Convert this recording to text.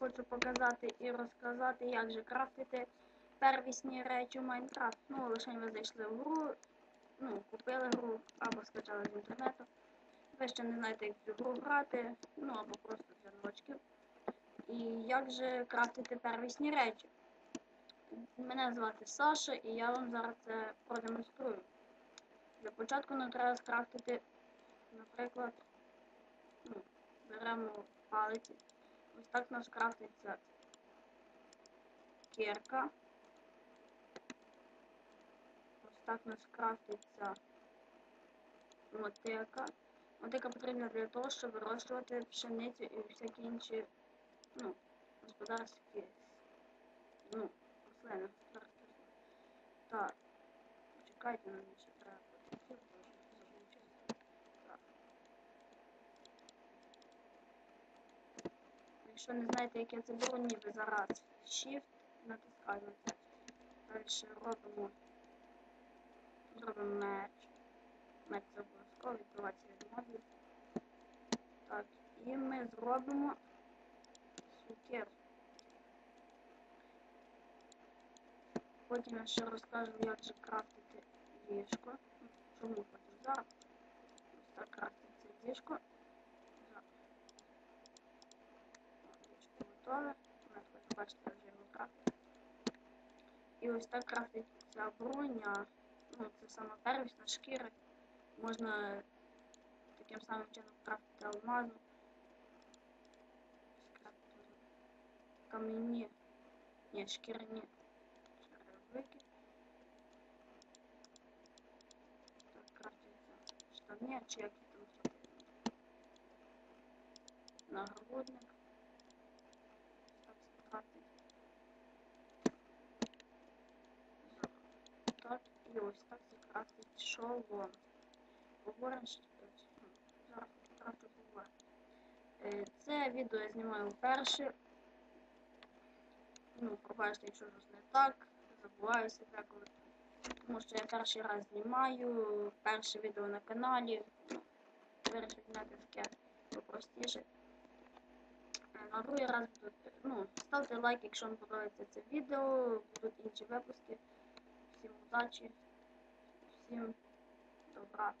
хочу показати і розказати, як же крафтити первісні речі в Майнкрафт. Ну, лише ви зайшли в гру, ну, купили гру або скачали з інтернету. Ви ще не знаєте, як цю гру грати, ну або просто для новачків. І як же крафтити первісні речі. Мене звати Саша, і я вам зараз це продемонструю. Для початку нам треба скрафтити, наприклад, ну, беремо палиці. Ось так у нас крафтиться кірка. Ось так у нас крафтиться мотика. Мотика потрібна для того, щоб вирощувати пшеницю і всякі інші ну, господарські ну, рослини. Так, почекайте, нам ще треба. Якщо не знаєте, яке це було, ніби зараз Shift натискаємо це. Далі робимо зробимо меч. Меч обов'язково, відкривається від модів. Так, і ми зробимо сукер. Потім я ще розкажу, як же крафтити ліжко. Чому зараз? Ось так крафтиться ліжко. Ліжко готове. Ми тут бачите, вже його крафтить. І ось так крафтиться броня. Ну, це саме первісна шкіра. Можна таким самим чином крафтити алмазну. Скрафтити кам'яні. Ні, шкіряні черевики. Так, крафтиться штани, чи які там штани. Нагрудник. Так, і ось так закрафтить шолом. Поговоримо що Зараз. Е, Це відео я знімаю вперше. Ну, пробачте, якщо щось не так, забуваюся деколи. Тому що я перший раз знімаю, перше відео на каналі. Вирішив зняти таке попростіше. На другий раз ну, ставте лайк, якщо вам подобається це відео, будуть інші випуски. Всім удачі, всім добра.